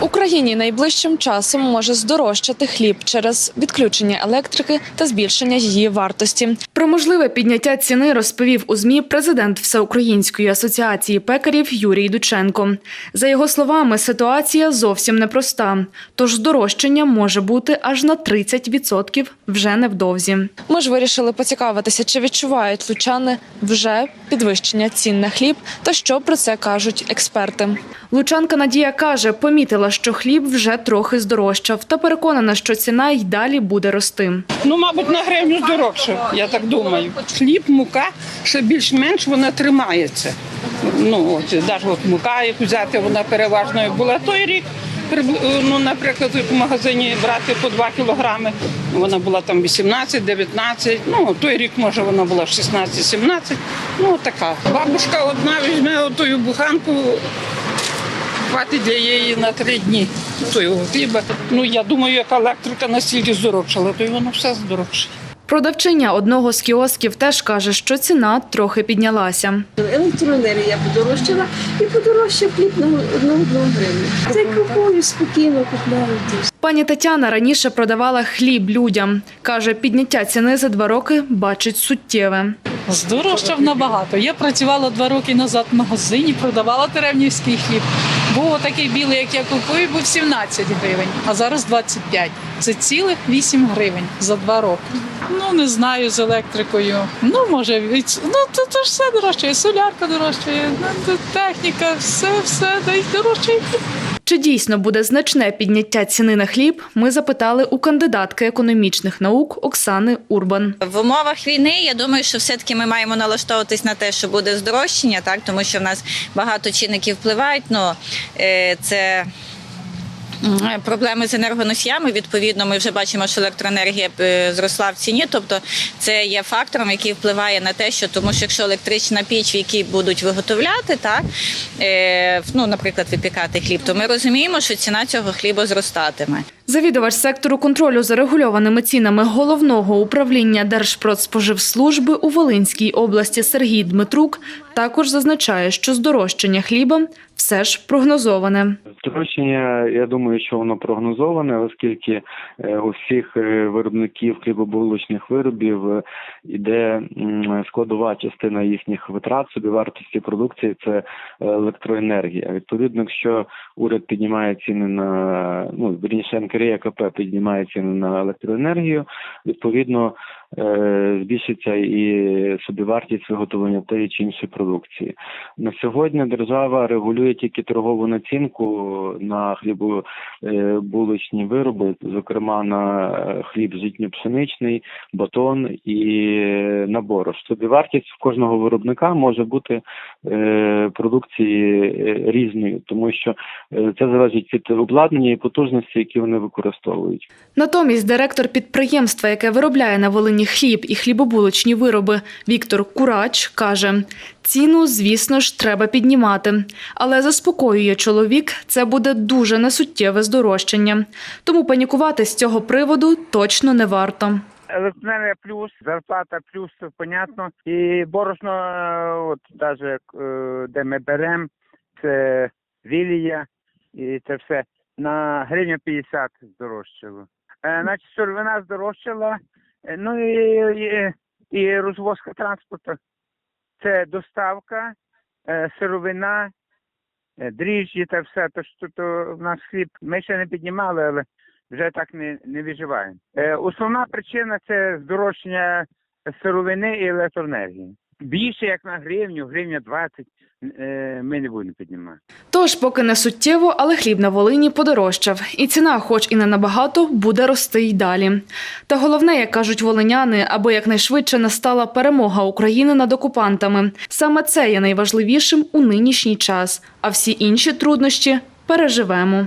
В Україні найближчим часом може здорожчати хліб через відключення електрики та збільшення її вартості. Про можливе підняття ціни розповів у змі президент Всеукраїнської асоціації пекарів Юрій Дученко. За його словами, ситуація зовсім непроста, тож здорожчання може бути аж на 30% вже невдовзі. Ми ж вирішили поцікавитися, чи відчувають лучани вже підвищення цін на хліб та що про це кажуть експерти. Лучанка Надія каже, помітила, що хліб вже трохи здорожчав, та переконана, що ціна й далі буде рости. Ну, мабуть, на гривню здорожче, я так думаю. Хліб, мука, ще більш-менш вона тримається. Ну, от, навіть от мука, як взяти, вона переважною була той рік. Ну, наприклад, в магазині брати по 2 кілограми, вона була там 18-19, ну, той рік, може, вона була 16-17, ну, така. Бабушка одна візьме отою буханку, хватить для її на три дні того хліба. Ну, я думаю, як електрика настільки здорожчала, то й воно все здорожчає. Продавчиня одного з кіосків теж каже, що ціна трохи піднялася. Електроенергія подорожчала і подорожчав хліб на одну одну гривню. Це купую спокійно купляю. Пані Тетяна раніше продавала хліб людям. Каже, підняття ціни за два роки бачить суттєве. Здорожчав набагато. Я працювала два роки назад в магазині, продавала теревнівський хліб. Був такий білий, як я купую, був 17 гривень, а зараз 25. Це цілих 8 гривень за два роки. Ну не знаю з електрикою. Ну може від ну то, то ж все дорожчає. Солярка дорожчає, ну, техніка, все, все да й дорожчає. Чи дійсно буде значне підняття ціни на хліб? Ми запитали у кандидатки економічних наук Оксани Урбан. В умовах війни я думаю, що все-таки ми маємо налаштовуватись на те, що буде здорожчання, так тому що в нас багато чинників впливають. Ну це. Проблеми з енергоносіями, відповідно, ми вже бачимо, що електроенергія е, зросла в ціні. Тобто, це є фактором, який впливає на те, що тому, що якщо електрична піч, в якій будуть виготовляти, так е, ну, наприклад, випікати хліб, то ми розуміємо, що ціна цього хліба зростатиме. Завідувач сектору контролю за регульованими цінами головного управління Держпродспоживслужби у Волинській області Сергій Дмитрук також зазначає, що здорожчання хліба все ж прогнозоване. Здорожчання, я думаю, що воно прогнозоване, оскільки е, у всіх е, виробників хлібобулочних виробів е, іде складова частина їхніх витрат собівартості продукції це електроенергія. Відповідно, якщо уряд піднімає ціни на ну вірніше НКРЕКП КП піднімається на електроенергію, відповідно збільшиться і собівартість виготовлення тієї чи іншої продукції. На сьогодні держава регулює тільки торгову націнку на хлібобулочні вироби, зокрема на е, хліб житньо-пшеничний, батон і на. Собівартість в кожного виробника може бути е, продукції е, різною, тому що е, це залежить від обладнання і потужності, які вони використовують. Натомість директор підприємства, яке виробляє на Волині хліб і хлібобулочні вироби, Віктор Курач каже: ціну, звісно ж, треба піднімати, але заспокоює чоловік, це буде дуже несуттєве здорожчання. Тому панікувати з цього приводу точно не варто. Електроенергія плюс, зарплата плюс, понятно. І борошно, е, от навіть де ми беремо, це вілія і це все на гривню 50 здорожчало. Е, Значить, сировина здорожчала, е, ну і, і, і розвозка транспорту. Це доставка, е, сировина, е, дріжджі та все. То що то в нас хліб ми ще не піднімали, але вже так не, не виживаємо. Е, основна причина це здорожчання сировини і електроенергії. Більше як на гривню, гривня 20 е, ми не будемо піднімати. Тож, поки не суттєво, але хліб на Волині подорожчав, і ціна, хоч і не набагато, буде рости й далі. Та головне, як кажуть волиняни, аби якнайшвидше настала перемога України над окупантами. Саме це є найважливішим у нинішній час, а всі інші труднощі переживемо.